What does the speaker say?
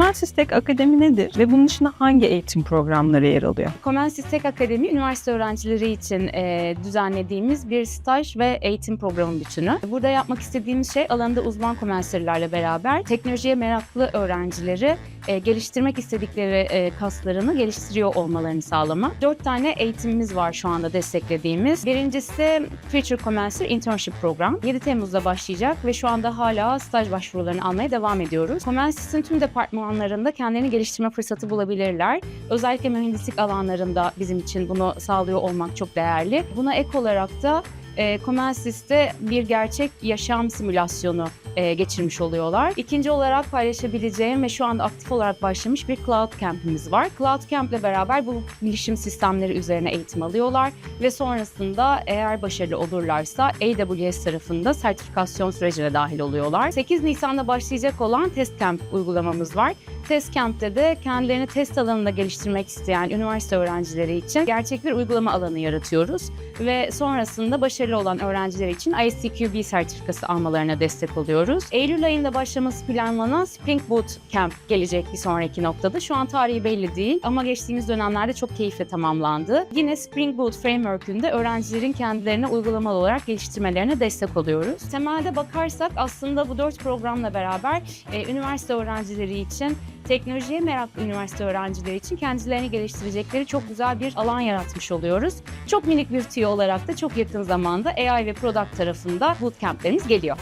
Comensys Akademi nedir ve bunun dışında hangi eğitim programları yer alıyor? Comensys Tech Akademi, üniversite öğrencileri için e, düzenlediğimiz bir staj ve eğitim programı bütünü. Burada yapmak istediğimiz şey alanında uzman komensörlerle beraber teknolojiye meraklı öğrencileri e, geliştirmek istedikleri e, kaslarını geliştiriyor olmalarını sağlamak. Dört tane eğitimimiz var şu anda desteklediğimiz. Birincisi Future Commencer Internship Program. 7 Temmuz'da başlayacak ve şu anda hala staj başvurularını almaya devam ediyoruz. Comensys'in tüm departmanlarında kendilerini geliştirme fırsatı bulabilirler. Özellikle mühendislik alanlarında bizim için bunu sağlıyor olmak çok değerli. Buna ek olarak da e, Comensys'te bir gerçek yaşam simülasyonu e, geçirmiş oluyorlar. İkinci olarak paylaşabileceğim ve şu anda aktif olarak başlamış bir Cloud Camp'imiz var. Cloud Camp ile beraber bu bilişim sistemleri üzerine eğitim alıyorlar ve sonrasında eğer başarılı olurlarsa AWS tarafında sertifikasyon sürecine dahil oluyorlar. 8 Nisan'da başlayacak olan Test Camp uygulamamız var. Test Camp'te de kendilerini test alanında geliştirmek isteyen üniversite öğrencileri için gerçek bir uygulama alanı yaratıyoruz ve sonrasında başarılı olan öğrenciler için ICQB sertifikası almalarına destek oluyoruz. Eylül ayında başlaması planlanan Spring Boot Camp gelecek bir sonraki noktada. Şu an tarihi belli değil ama geçtiğimiz dönemlerde çok keyifle tamamlandı. Yine Spring Boot Framework'ünde öğrencilerin kendilerine uygulamalı olarak geliştirmelerine destek oluyoruz. Temelde bakarsak aslında bu dört programla beraber e, üniversite öğrencileri için teknolojiye meraklı üniversite öğrencileri için kendilerini geliştirecekleri çok güzel bir alan yaratmış oluyoruz. Çok minik bir tüyo olarak da çok yakın zamanda AI ve Product tarafında bootcamp'lerimiz geliyor.